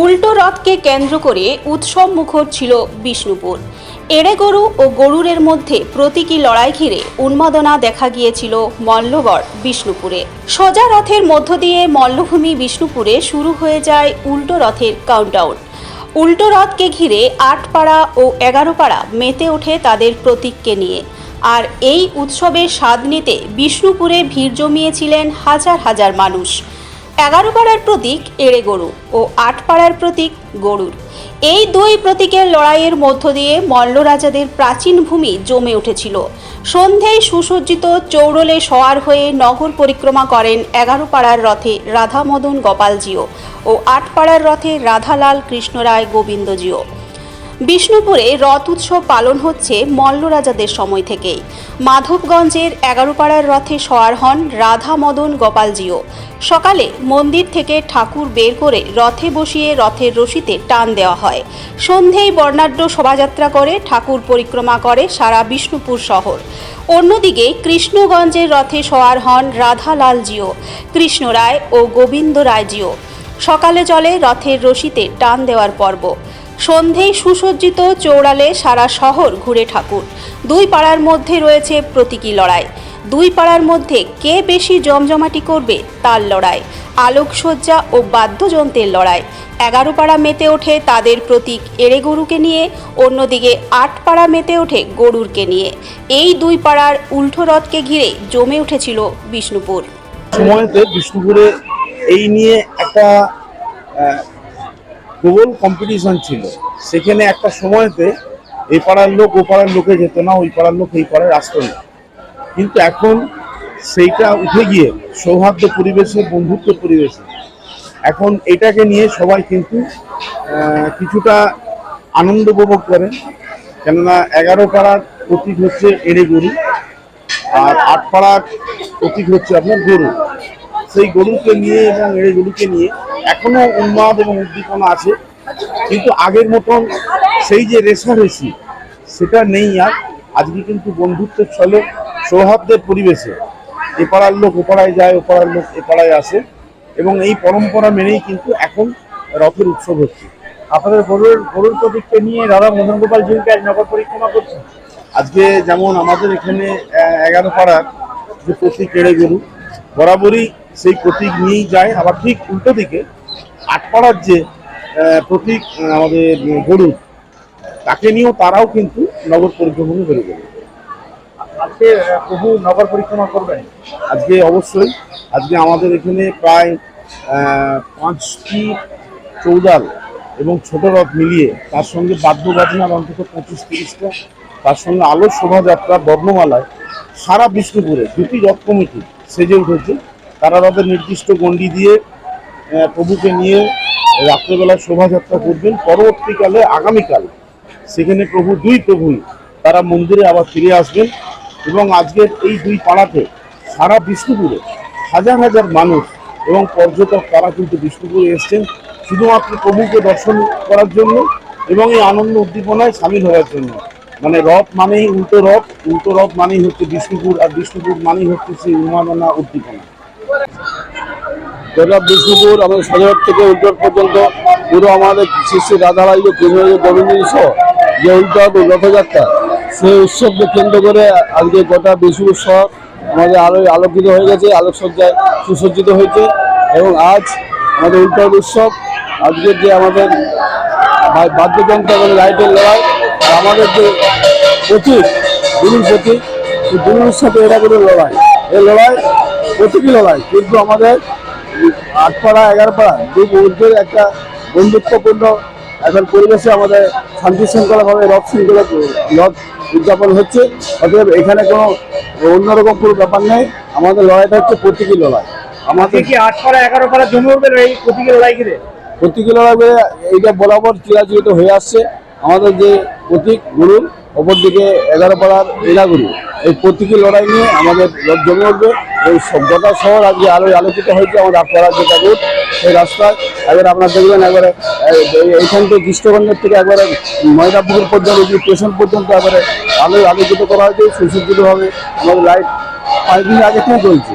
উল্টো রথকে কেন্দ্র করে উৎসব মুখর ছিল বিষ্ণুপুর। এড়ে গরু ও গরুরের মধ্যে প্রতীকী লড়াই ঘিরে উন্মাদনা দেখা গিয়েছিল মল্লগড় বিষ্ণুপুরে। সোজা রথের মধ্য দিয়ে মল্লভূমি বিষ্ণুপুরে শুরু হয়ে যায় উল্টো রথের কাউন্টডাউন উল্টো রথকে ঘিরে আট পাড়া ও এগারো পাড়া মেতে ওঠে তাদের প্রতীককে নিয়ে। আর এই উৎসবের স্বাদ নিতে বিষ্ণুপুরে ভিড় জমিয়েছিলেন হাজার হাজার মানুষ। এগারো পাড়ার প্রতীক এড়ে গরু ও আট পাড়ার প্রতীক গরুর। এই দুই প্রতীকের লড়াইয়ের মধ্য দিয়ে মল্ল রাজাদের প্রাচীন ভূমি জমে উঠেছিল। সন্ধ্যেয় সুসজ্জিত চৌরলে সওয়ার হয়ে নগর পরিক্রমা করেন এগারো পাড়ার রথে রাধামদন গোপালজিও ও আট পাড়ার রথে রাধালাল কৃষ্ণরায় গোবিন্দজিও। বিষ্ণুপুরে রথ উৎসব পালন হচ্ছে মল্লরাজাদের সময় থেকেই। মাধবগঞ্জের এগারোপাড়ার রথে সওয়ার হন রাধা মদন গোপালজিও। সকালে মন্দির থেকে ঠাকুর বের করে রথে বসিয়ে রথের রশিতে টান দেওয়া হয়। সন্ধেয় বর্ণাঢ্য শোভাযাত্রা করে ঠাকুর পরিক্রমা করে সারা বিষ্ণুপুর শহর। অন্যদিকে কৃষ্ণগঞ্জের রথে সওয়ার হন রাধালালজিও কৃষ্ণ রায় ও গোবিন্দ রায়জিও সকালে চলে রথের রশিতে টান দেওয়ার পর্ব। সন্ধেয় সুসজ্জিত চৌড়ালে সারা শহর ঘুরে ঠাকুর। দুই পাড়ার মধ্যে রয়েছে প্রতীকী লড়াই। দুই পাড়ার মধ্যে কে বেশি জমজমাটি করবে তার লড়াই। আলোকসজ্জা ও বাদ্যযন্ত্রের লড়াই। এগারো পাড়া মেতে ওঠে তাদের প্রতীক এড়ে গরুকে নিয়ে, অন্যদিকে আট পাড়া মেতে ওঠে গরুরকে নিয়ে। এই দুই পাড়ার উল্টো রথকে ঘিরে জমে উঠেছিল বিষ্ণুপুর। সময়তে বিষ্ণুপুরে এই নিয়ে একটা প্রবল কম্পিটিশন ছিল। সেখানে একটা সময়তে এই পাড়ার লোক, ও পাড়ার লোকে যেত না, ওই পাড়ার লোক এই পাড়ায় আসতো না। কিন্তু এখন সেইটা উঠে গিয়ে সৌহার্দ্য পরিবেশে, বন্ধুত্ব পরিবেশে। এখন এটাকে নিয়ে সবাই কিন্তু কিছুটা আনন্দ উপভোগ করে। কেননা এগারো পাড়ার প্রতীক হচ্ছে এড়ে গরু, আর আট পাড়ার প্রতীক হচ্ছে আপনার গরু। সেই গরুকে নিয়ে এবং এড়ে গরুকে নিয়ে এখনও উন্মাদ এবং উদ্দীপনা আছে, কিন্তু আগের মতন সেই যে রেশারেশি সেটা নেই আর। আজকে কিন্তু বন্ধুত্বের ছলে সৌহার্দের পরিবেশে এ পাড়ার লোক ও পাড়ায় যায় ও পাড়ার লোক এ পাড়ায় আসে এবং এই পরম্পরা মেনেই কিন্তু এখন রথের উৎসব হচ্ছে। আপনাদের গরুর গরুর প্রতীককে নিয়ে রাধা মদন গোপাল জিউকে আজ নগর পরিক্রমা করছেন আজকে যেমন আমাদের এখানে এগারো পাড়ার যে প্রতীক এড়ে গরু, বরাবরই সেই প্রতীক নিয়েই যায়। আবার ঠিক উল্টো দিকে আটপাড়ার যে প্রতীক আমাদের গরু তাকে নিয়েও তারাও কিন্তু নগর পরিক্রমণে বেরো গেল। আজকে প্রভু নগর পরিক্রমা করবেন? আজকে অবশ্যই। আজকে আমাদের এখানে প্রায় পাঁচটি চৌদাল এবং ছোট রথ মিলিয়ে তার সঙ্গে বাদ্য বাজনার অন্তত পঁচিশ তিরিশটা তার সঙ্গে আলো শোভাযাত্রা বর্ণমালায় সারা বিষ্ণুপুরে দুটি রথ কমিটি সেজে উঠেছে। তারা রথের নির্দিষ্ট গণ্ডি দিয়ে প্রভুকে নিয়ে রাত্রেবেলা শোভাযাত্রা করবেন। পরবর্তীকালে, আগামীকাল সেখানে প্রভু, দুই প্রভুই তারা মন্দিরে আবার ফিরে আসবেন এবং আজকের এই দুই পাড়াতে সারা বিষ্ণুপুরে হাজার হাজার মানুষ এবং পর্যটক তারা কিন্তু বিষ্ণুপুরে এসছেন। শুধুমাত্র প্রভুকে দর্শন করার জন্য এবং এই আনন্দ উদ্দীপনায় সামিল হওয়ার জন্য। মানে রথ মানেই উল্টো রথ উল্টো রথ মানেই হচ্ছে বিষ্ণুপুর, আর বিষ্ণুপুর মানেই হচ্ছে সেই উন্মাদনা উদ্দীপনা। গোটা বিষ্ণুপুর আমাদের সদর থেকে উত্তর পর্যন্ত পুরো আমাদের শ্রী শ্রী রাধারাজ কৃষ্ণ গোবিন্দ সহ যে উল্টো রথযাত্রা, সেই উৎসবকে কেন্দ্র করে আজকে গোটা বিষ্ণুপুর শহর আমাদের আলো আলোকিত হয়ে গেছে, আলোকসজ্জায় সুসজ্জিত হয়েছে এবং আজ আমাদের উল্টো উৎসব আজকের যে আমাদের বাদ্যযন্ত্র এবং লাইটের লড়াই আমাদের যে প্রতীক গুরুর প্রতীক সেই গুরুর সাথে এটা করে লড়াই। এই লড়াই প্রতীকী লড়াই, কিন্তু আমাদের আটপাড়া এগারো পাড়া দুই বন্ধুদের একটা বন্ধুত্বপূর্ণ এখন পরিবেশে আমাদের শান্তি শৃঙ্খলাভাবে রথ শৃঙ্খলা রথ উদযাপন হচ্ছে। অতএব এখানে কোনো অন্যরকম কোনো ব্যাপার নেই। আমাদের লড়াইটা হচ্ছে প্রতীকী লড়াই। আমাদের কি আট পাড়া এগারো পাড়া জমে উঠবেন এই প্রতীকের লড়াই ঘিরে? প্রতীকী লড়াই বলে এইটা বরাবর চিরাচরিত হয়ে আসছে। আমাদের যে প্রতীক গুরু অপরদিকে এগারো পাড়ার এলাগুরু এই প্রতীকী লড়াই নিয়ে আমাদের জমে উঠবে এই গোটা শহর আজকে আলোয় আলোচিত হয়েছে আমাদের আপনারা যেটা রুট, সেই রাস্তায়। এবার আপনারা দেখবেন একবারে এই- এই- এইখান থেকে কৃষ্ণগঞ্জের থেকে একবারে ময়দাপুকুর পর্যন্ত স্টেশন পর্যন্ত একবারে আলোয় আলোচিত করা হয়েছে। সুসজ্জিতভাবে আমাদের লাইট পাঁচ দিন আগে থেকে চলছে